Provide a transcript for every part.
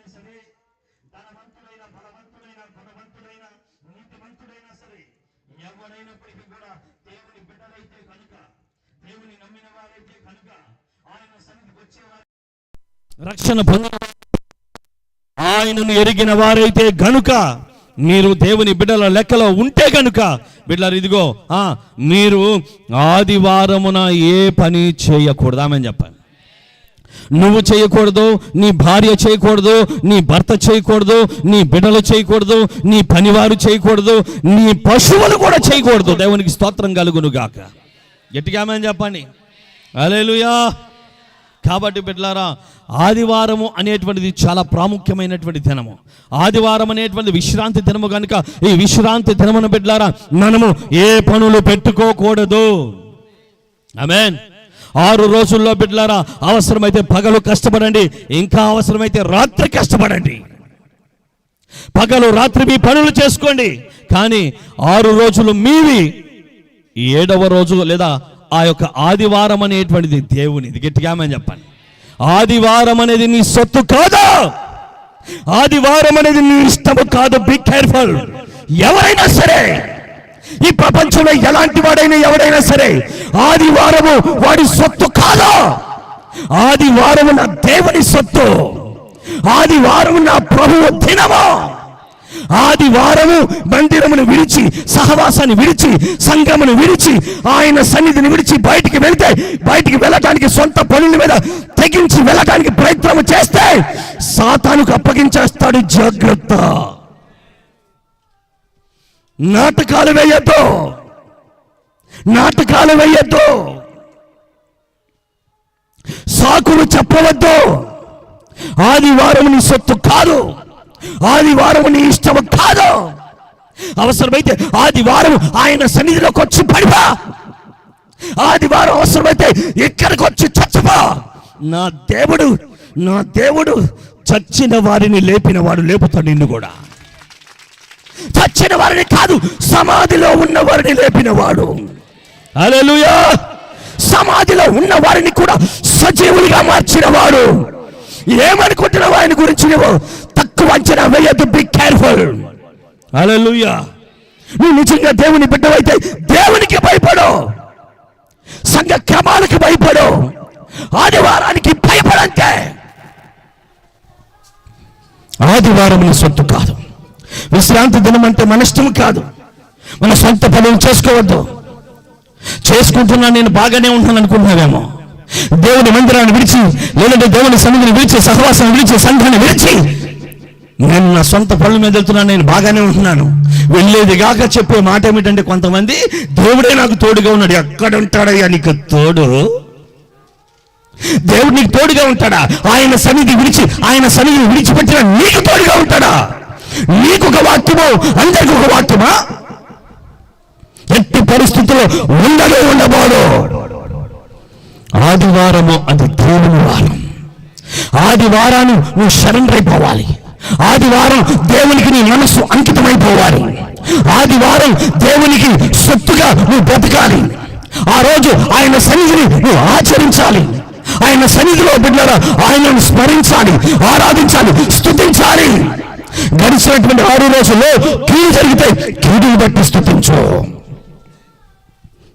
అయినా సరే ధనవంతుడైన బలవంతుడైన గుణవంతుడైన నీతివంతుడైనా సరే ఎవరైనప్పటికీ కూడా దేవుని బిడ్డలైతే కనుక దేవుని నమ్మిన వారైతే కనుక ఆయన సన్నిధికి వచ్చేవారు. రక్షణ పొందిన ఆయనను ఎరిగిన వారైతే గనుక మీరు దేవుని బిడ్డల లెక్కలో ఉంటే గనుక బిడ్డలారు ఇదిగో మీరు ఆదివారమున ఏ పని చేయకూడదు. ఆమె చెప్పాలి నువ్వు చేయకూడదు నీ భార్య చేయకూడదు నీ భర్త చేయకూడదు నీ బిడ్డలు చేయకూడదు నీ పనివారు చేయకూడదు నీ పశువులు కూడా చేయకూడదు. దేవునికి స్తోత్రం కలుగును గాక గట్టిగా చెప్పండి. అలేలుయా కాబట్టి బిడ్డలారా ఆదివారము అనేటువంటిది చాలా ప్రాముఖ్యమైనటువంటి దినము. ఆదివారం అనేటువంటి విశ్రాంతి దినము కనుక ఈ విశ్రాంతి దినమును బిడ్డలారా మనము ఏ పనులు పెట్టుకోకూడదు. ఆమెన్. ఆరు రోజుల్లో బిడ్డలారా అవసరమైతే పగలు కష్టపడండి ఇంకా అవసరమైతే రాత్రి కష్టపడండి. పగలు రాత్రి మీ పనులు చేసుకోండి కానీ ఆరు రోజులు మీవి ఏడవ రోజు లేదా ఆ యొక్క ఆదివారం అనేటువంటిది దేవునిది. గట్టిగా ఆమె చెప్పండి. ఆదివారం అనేది నీ సొత్తు కాదు? ఆదివారం అనేది నీ ఇష్టము కాదు. బి కేర్ఫుల్ ఎవరైనా సరే ఈ ప్రపంచంలో ఎలాంటి వాడైనా ఎవడైనా సరే ఆదివారము వాడి సొత్తు కాదా? ఆదివారము నా దేవుని సొత్తు. ఆదివారము నా ప్రభువు దినమా? ఆదివారము మందిరమును విడిచి సహవాసాన్ని విడిచి సంఘమును విడిచి ఆయన సన్నిధిని విడిచి బయటికి వెళితే బయటికి వెళ్ళటానికి సొంత పనుల మీద తెగించి వెళ్ళటానికి ప్రయత్నం చేస్తే సాతానుకు అప్పగించేస్తాడు జాగ్రత్త. నాటకాలు వేయద్దు. నాటకాలు వేయద్దు. సాకులు చెప్పవద్దు. ఆదివారం నీ సొత్తు కాదు. ఆదివారం నీ ఇష్టం కాదు. అవసరమైతే ఆదివారం ఆయన సన్నిధిలోకి వచ్చి పడిపా. ఆదివారం అవసరమైతే ఇక్కడికి వచ్చి చచ్చిపా. నా దేవుడు నా దేవుడు చచ్చిన వారిని లేపిన వాడు లేపుతాడు నిన్ను కూడా. చచ్చిన వారిని కాదు సమాధిలో ఉన్న వారిని లేపిన వాడు హల్లెలూయా. సమాధిలో ఉన్న వారిని కూడా సజీవులుగా మార్చిన వాడు ఏమనుకుంటున్నావు ఆయన గురించి నువ్వు? తక్కువ అంచనా వేయద్దు బి కేర్ఫుల్ హల్లెలూయా. నువ్వు నిజంగా దేవుని బిడ్డవైతే దేవునికి భయపడు. సంఘ క్రమాలకు భయపడు. ఆదివారానికి భయపడంతే. ఆదివారం సొత్తు కాదు. విశ్రాంతి దినం అంటే మన ఇష్టం కాదు. మన సొంత పనులు చేసుకోవద్దు. చేసుకుంటున్నా నేను బాగానే ఉంటాను అనుకుంటున్నావేమో. దేవుని మందిరాన్ని విడిచి లేదంటే దేవుని సన్నిధిని విడిచి సహవాసాన్ని విడిచి సంఘాన్ని విడిచి నేను నా సొంత పనుల మీద వెళ్తున్నాను నేను బాగానే ఉంటున్నాను. వెళ్ళేది కాక చెప్పే మాట ఏమిటంటే కొంతమంది దేవుడే నాకు తోడుగా ఉన్నాడు. ఎక్కడ ఉంటాడయ్యా నీకు తోడు? దేవుడు నీకు తోడుగా ఉంటాడా? ఆయన సన్నిధి విడిచి ఆయన సన్నిధిని విడిచిపెట్టిన నీకు తోడుగా ఉంటాడా? నీకు ఒక వాక్యము అందరికి ఒక వాక్యమా? ఎట్టి పరిస్థితుల్లో ఉండనే ఉండబోడు. ఆదివారము అది దేవుని వారం. ఆదివారాన్ని నువ్వు సరెండర్ అయిపోవాలి ఆదివారం దేవునికి నీ మనస్సు అంకితమైపోవాలి ఆదివారం దేవునికి సొత్తుగా నువ్వు బ్రతకాలి. ఆ రోజు ఆయన సన్నిధిని నువ్వు ఆచరించాలి. ఆయన సన్నిధిలో బిడ్డరా ఆయనను స్మరించాలి ఆరాధించాలి స్థుతించాలి గడిచినటువంటి ఆరు రోజుల్లో కీడు జరిగితే కీడుని బట్టి స్తుతించు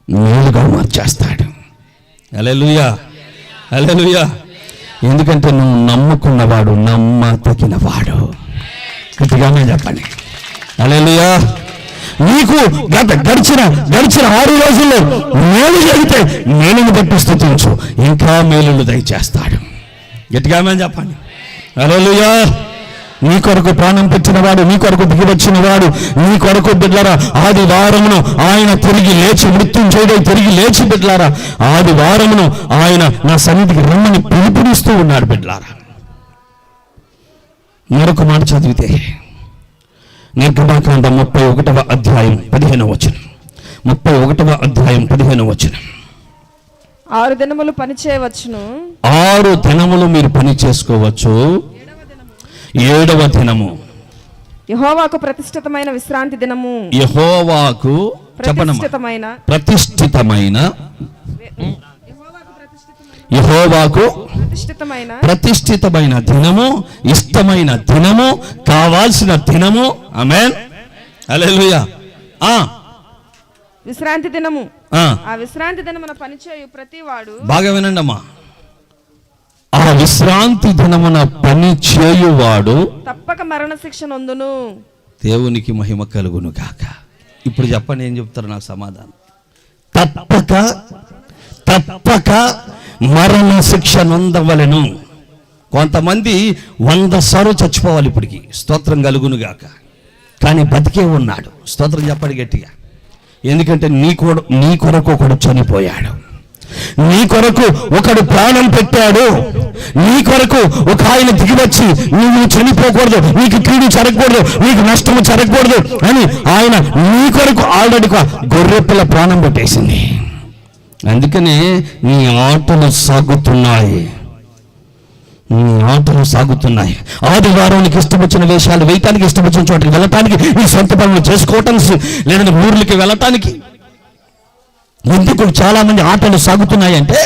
మేలుగా మార్చేస్తాడు. అలెలుయా అలెలుయా ఎందుకంటే నువ్వు నమ్ముకున్నవాడు నమ్మతగినవాడు. గట్టిగానే చెప్పండి. అలెలుయా నీకు గత గడిచిన గడిచిన ఆరు రోజుల్లో మేలు జరిగితే మేలుని బట్టి స్థుతించు. ఇంకా మేలులు దయచేస్తాడు. గట్టిగా చెప్పండి? అలెలుయా నీ కొరకు ప్రాణం పెట్టినవాడు నీ కొరకు దిగి వచ్చినవాడు నీ కొరకు బిడ్డలారా ఆది వారమును ఆయన తిరిగి లేచి మృత్యుం చేయడం తిరిగి లేచి బిడ్డలారా ఆది వారమును ఆయన నా సన్నిధికి రమ్మని పిలుపునిస్తూ ఉన్నాడు బిడ్డలారా. మరొక మాట చదివితే నిర్గమాకాండ ముప్పై ఒకటవ అధ్యాయం పదిహేనవ వచనం. ముప్పై ఒకటవ అధ్యాయం పదిహేనవ వచనం. ఆరు దినములు పని చేయవచ్చును ఆరు దినములు మీరు పని చేసుకోవచ్చు. ఏడవ దినము. యహోవాకు ప్రతిష్ఠితమైన విశ్రాంతి దినము. యహోవాకు ప్రతిష్ఠితమైన ప్రతిష్ఠితమైన యహోవాకు ప్రతిష్ఠితమైన ప్రతిష్ఠితమైన దినము ఇష్టమైన దినము కావాల్సిన దినము. ఆమెన్. హల్లెలూయా. ఆ. విశ్రాంతి దినము. ఆ. ఆ విశ్రాంతి దినమున పనిచేయు ప్రతివాడు బాగా వినండి అమ్మా ఆ విశ్రాంతి దినమున పని చేయువాడు తప్పక మరణ శిక్ష నొందును. దేవునికి మహిమ కలుగును గాక. ఇప్పుడు చెప్పండి ఏం చెప్తారు నాకు సమాధానం. తప్పక తప్పక మరణ శిక్ష నొందవలెను. కొంతమంది వంద సార్లు చచ్చిపోవాలి ఇప్పటికి. స్తోత్రం కలుగును గాక. కానీ బతికే ఉన్నాడు. స్తోత్రం చెప్పండి గట్టిగా. ఎందుకంటే నీ కొడు నీ కొరకు ఒకడు చనిపోయాడు. నీ కొరకు ఒకడు ప్రాణం పెట్టాడు. నీ కొరకు ఒక ఆయన దిగివచ్చి నువ్వు చనిపోకూడదు నీకు కీడు జరగకూడదు నీకు నష్టము జరగకూడదు అని ఆయన నీ కొరకు ఆల్రెడీ గొర్రెపిల్ల ప్రాణం పెట్టేసింది. అందుకనే నీ ఆటలు సాగుతున్నాయి. నీ ఆటలు సాగుతున్నాయి. ఆదివారానికి ఇష్టం వచ్చిన వేషాలు వేయటానికి ఇష్టపచ్చిన చోటకి వెళ్ళటానికి నీ సొంత పనులు చేసుకోవటానికి లేదంటే ఊర్లకి వెళ్ళటానికి ఎందుకు చాలా మంది ఆటలు సాగుతున్నాయంటే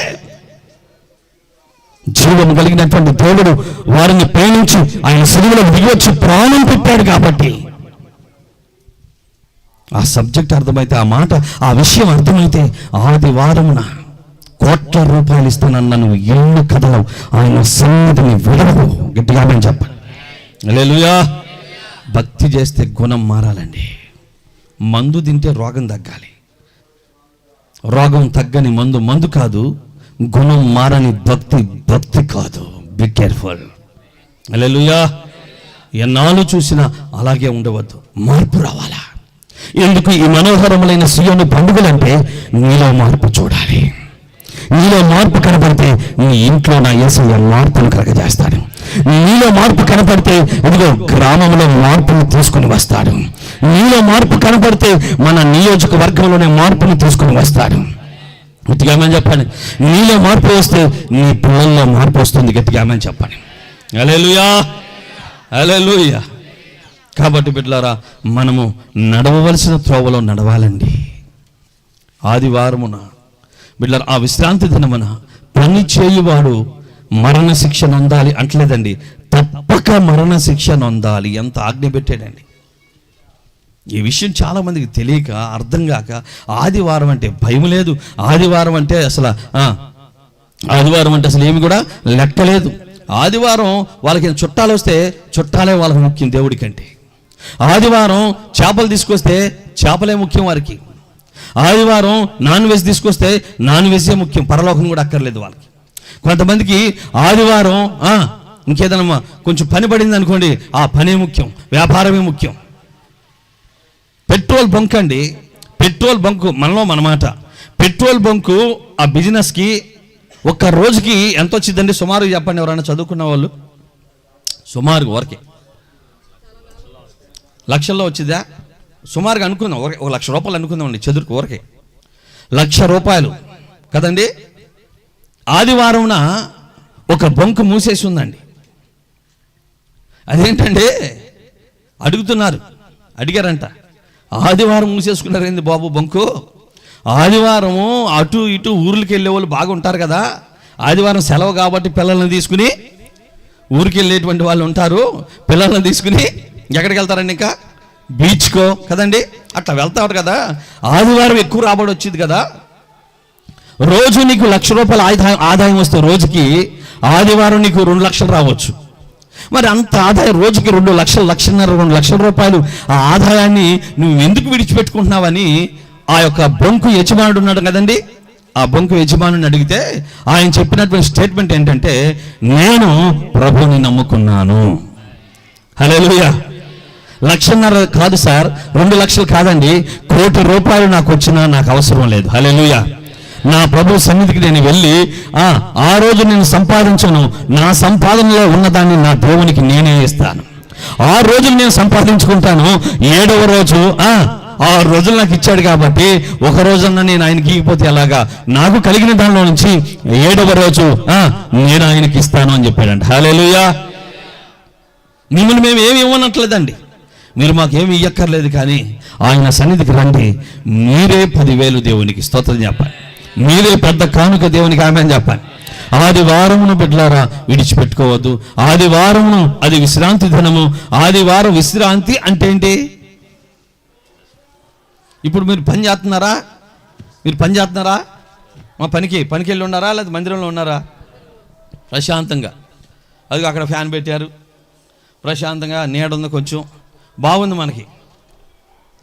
జీవం కలిగినటువంటి దేవుడు వారిని ప్రేమించి ఆయన సిలువలో దిగొచ్చి ప్రాణం పెట్టాడు కాబట్టి ఆ సబ్జెక్ట్ అర్థమైతే ఆ మాట ఆ విషయం అర్థమైతే ఆదివారమున కోట్ల రూపాయలు ఇస్తానన్న నువ్వు ఎన్ని కథలు ఆయన సన్నిధిని విడవదు గట్టిగా మేము చెప్పాలి హల్లెలూయా. భక్తి చేస్తే గుణం మారాలండి. మందు తింటే రోగం తగ్గాలి. రోగం తగ్గని మందు మందు కాదు గుణం మారని భక్తి భక్తి కాదు. బి కేర్ఫుల్ అలెలుయా ఎన్నాళ్ళు చూసినా అలాగే ఉండవద్దు. మార్పు రావాలా? ఎందుకు ఈ మనోహరములైన సియోని పండుగలంటే నీలో మార్పు చూడాలి. నీలో మార్పు కనపడితే నీ ఇంట్లో నా యేసయ్య మార్పును కలగజేస్తాడు. నీలో మార్పు కనపడితే ఇదిగో గ్రామంలో మార్పును తీసుకుని వస్తాడు. నీలో మార్పు కనపడితే మన నియోజకవర్గంలోనే మార్పును తీసుకుని వస్తాడు. గట్టిగా ఏమని చెప్పండి? నీలో మార్పు వస్తే నీ పిల్లల్లో మార్పు వస్తుంది. గట్టిగా ఏమని చెప్పండి? అలెలుయా అలెలుయా కాబట్టి బిడ్డలారా మనము నడవవలసిన త్రోవలో నడవాలండి. ఆదివారమున బిడ్డలు ఆ విశ్రాంతి దినమున పని చేయువాడు మరణ శిక్ష నొందాలి అంటలేదండి. తప్పక మరణ శిక్ష నొందాలి. ఎంత ఆజ్ఞ పెట్టాడండి. ఈ విషయం చాలా మందికి తెలియక అర్థం కాక ఆదివారం అంటే భయం లేదు. ఆదివారం అంటే అసలు ఆ, ఆదివారం అంటే అసలు ఏమి కూడా లెక్కలేదు. ఆదివారం వాళ్ళకి చుట్టాలు వస్తే చుట్టాలే వాళ్ళకి ముఖ్యం దేవుడికంటే ఆదివారం చేపలు తీసుకొస్తే చేపలే ముఖ్యం వారికి. ఆదివారం నాన్ వెజ్ తీసుకొస్తే నాన్ వెజే ముఖ్యం. పరలోకం కూడా అక్కర్లేదు వాళ్ళకి. కొంతమందికి ఆదివారం ఆ, ఇంకేదన్నా కొంచెం పని పడింది అనుకోండి ఆ పనే ముఖ్యం వ్యాపారమే ముఖ్యం. పెట్రోల్ బంక్ అండి. పెట్రోల్ బంకు మనలో మనమాట పెట్రోల్ బంకు ఆ బిజినెస్కి ఒక్క రోజుకి ఎంత వచ్చిందండి? సుమారు చెప్పండి ఎవరైనా చదువుకున్న వాళ్ళు? సుమారు వరకే. లక్షల్లో వచ్చిందా? సుమారుగా అనుకుందాం ఒక ఒక లక్ష రూపాయలు అనుకుందామండి చదువుకు ఊరకే. లక్ష రూపాయలు. కదండి? ఆదివారంన ఒక బొంకు మూసేసి ఉందండి. అదేంటండి అడుగుతున్నారు. అడిగారంట. ఆదివారం మూసేసుకున్నారు ఏంది బాబు బంకు? ఆదివారము అటు ఇటు ఊర్లకి వెళ్ళే వాళ్ళు బాగుంటారు కదా. ఆదివారం సెలవు కాబట్టి పిల్లల్ని తీసుకుని ఊరికి వెళ్ళేటువంటి వాళ్ళు ఉంటారు. పిల్లల్ని తీసుకుని ఎక్కడికి వెళ్తారండి ఇంకా? బీచ్కో. కదండి? అట్లా వెళ్తారు కదా. ఆదివారం ఎక్కువ రాబడి వచ్చింది కదా. రోజు నీకు లక్ష రూపాయల ఆదాయం ఆదాయం వస్తే రోజుకి ఆదివారం నీకు రెండు లక్షలు రావచ్చు. మరి అంత ఆదాయం రోజుకి రెండు లక్షలు లక్షన్నర రెండు లక్షల రూపాయలు ఆ ఆదాయాన్ని నువ్వు ఎందుకు విడిచిపెట్టుకుంటున్నావని ఆ యొక్క బొంకు యజమానుడు ఉన్నాడు కదండి. ఆ బొంకు యజమానుని అడిగితే ఆయన చెప్పినటువంటి స్టేట్మెంట్ ఏంటంటే నేను ప్రభుని నమ్ముకున్నాను. హల్లెలూయా. లక్షన్నర కాదు సార్ రెండు లక్షలు కాదండి. కోటి రూపాయలు నాకు వచ్చినా నాకు అవసరం లేదు. హలే నా ప్రభు సన్నిధికి నేను వెళ్ళి ఆ ఆ రోజు నేను సంపాదించను. నా సంపాదనలో ఉన్నదాన్ని నా దేవునికి నేనే ఇస్తాను. ఆ రోజులు నేను సంపాదించుకుంటాను. ఏడవ రోజు ఆ ఆరు రోజులు నాకు ఇచ్చాడు కాబట్టి ఒక రోజన్నా నేను ఆయనకి ఇవ్వకపోతే ఎలాగా? నాకు కలిగిన దానిలో నుంచి ఏడవ రోజు ఆ నేను ఆయనకి ఇస్తాను అని చెప్పాడంట. హాలేలుయా మిమ్మల్ని మేము ఏమి ఇవ్వనట్లేదండి. మీరు మాకేమి ఇయ్యక్కర్లేదు కానీ ఆయన సన్నిధికి రండి. మీరే పదివేలు దేవునికి స్తోత్రం చెప్పాలి. మీరే పెద్ద కానుక దేవునికి ఆమె చెప్పాలి. ఆదివారమును బిడ్లారా విడిచిపెట్టుకోవద్దు. ఆదివారమును అది విశ్రాంతి దినము. ఆదివారం విశ్రాంతి అంటే ఏంటి? ఇప్పుడు మీరు పని చేస్తున్నారా? మీరు పని చేస్తున్నారా? మా పనికి పనికి వెళ్ళి ఉన్నారా? లేదా మందిరంలో ఉన్నారా? ప్రశాంతంగా. అది అక్కడ ఫ్యాన్ పెట్టారు. ప్రశాంతంగా నీడ ఉంది కొంచెం. బాగుంది మనకి.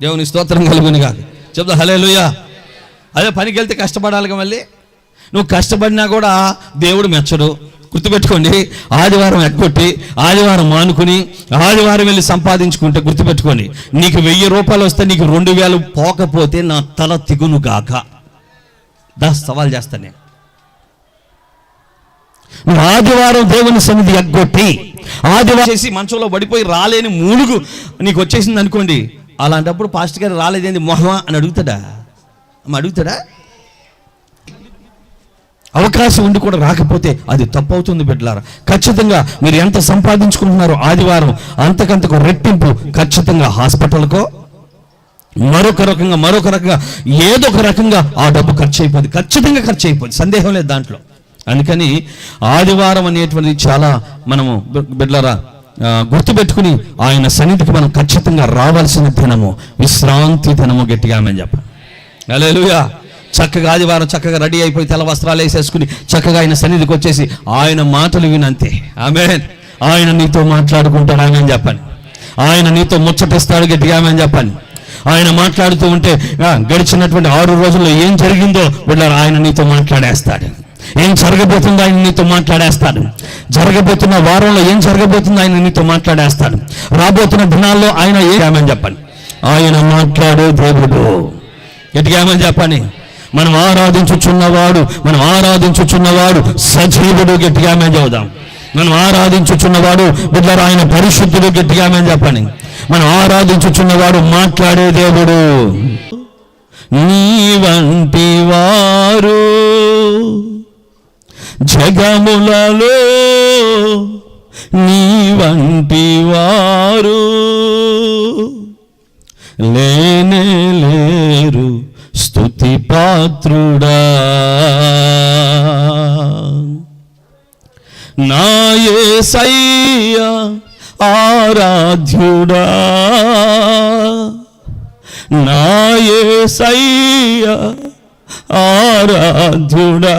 దేవుని స్తోత్రం కలుగుని కాదు చెప్తా హలే అదే పనికి వెళ్తే కష్టపడాలిగా మళ్ళీ. నువ్వు కష్టపడినా కూడా దేవుడు మెచ్చడు. గుర్తుపెట్టుకోండి ఆదివారం ఎగ్గొట్టి ఆదివారం మానుకుని ఆదివారం వెళ్ళి సంపాదించుకుంటే గుర్తుపెట్టుకోండి నీకు వెయ్యి రూపాయలు వస్తే నీకు రెండు వేలు పోకపోతే నా తల తిగును గాక. దా సవాల్ చేస్తాను నేను. నువ్వు ఆదివారం దేవుని సన్నిధి ఎగ్గొట్టి ఆదివారం చేసి మంచంలో పడిపోయి రాలేని మూలుగు నీకు వచ్చేసింది అనుకోండి. అలాంటప్పుడు పాస్టర్ గారు రాలేదేంది మొహమా అని అడుగుతాడా? అడుగుతాడా? అవకాశం ఉండి కూడా రాకపోతే అది తప్పవుతుంది బిడ్డలారా. ఖచ్చితంగా మీరు ఎంత సంపాదించుకుంటున్నారో ఆదివారం అంతకంతకు రెట్టింపు ఖచ్చితంగా హాస్పిటల్కో మరొక రకంగా మరొక రకంగా ఏదో ఒక రకంగా ఆ డబ్బు ఖర్చు అయిపోద్ది ఖచ్చితంగా ఖర్చు అయిపోద్ది సందేహం లేదు దాంట్లో. అందుకని ఆదివారం అనేటువంటిది చాలా మనము బిడ్డరా గుర్తుపెట్టుకుని ఆయన సన్నిధికి మనం ఖచ్చితంగా రావాల్సిన దినము విశ్రాంతి దినము గట్టిగా ఆమె చెప్ప హల్లెలూయా. చక్కగా ఆదివారం చక్కగా రెడీ అయిపోయి తెల్ల వస్త్రాలు వేసేసుకుని చక్కగా ఆయన సన్నిధికి వచ్చేసి ఆయన మాటలు వినంతే. ఆమె ఆయన నీతో మాట్లాడుకుంటాడు ఆమె అని చెప్పాను ఆయన నీతో ముచ్చటిస్తాడు గట్టిగా ఆమె అని చెప్పాను ఆయన మాట్లాడుతూ ఉంటే గడిచినటువంటి ఆరు రోజుల్లో ఏం జరిగిందో వీళ్ళారు ఆయన నీతో మాట్లాడేస్తాడు. ఏం జరగబోతుందో ఆయన నీతో మాట్లాడేస్తాడు. జరగబోతున్న వారంలో ఏం జరగబోతుందో ఆయన నీతో మాట్లాడేస్తాడు. రాబోతున్న దినాల్లో ఆయన ఏమని చెప్పండి. ఆయన మాట్లాడే దేవుడు. ఎటుకేమని చెప్పని చెప్పండి? మనం ఆరాధించుచున్నవాడు మనం ఆరాధించుచున్నవాడు సజీవుడు గట్టిగా మేము చెబుదాం. మనం ఆరాధించుచున్నవాడు బిడ్డరు ఆయన పరిశుద్ధుడు గట్టిగా మేము చెప్పండి? మనం ఆరాధించుచున్నవాడు మాట్లాడే దేవుడు. నీ వంటి వారు జగములలో నీ వంటి వారు లేనే లేరు స్తుతి పాత్రుడా. నాయే సయ్య ఆరాధ్యుడా. నాయే నాయసయ్య ఆరాధ్యుడా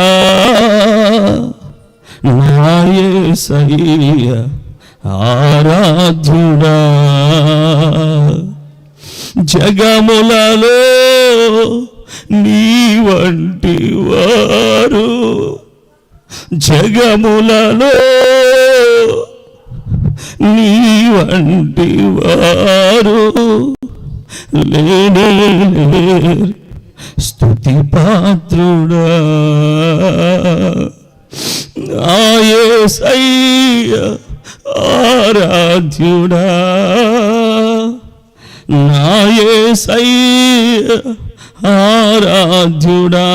నాయే సయ్య ఆరాధ్యుడా జగములలో నీ వంటి వారు జగములలో నీ వంటి వారు లేనే స్థుతి స్తుతి పాత్రుడా. ఆయసయ్య ఆరాధ్యుడా. నాయసయ్య ఆరాధ్యుడా.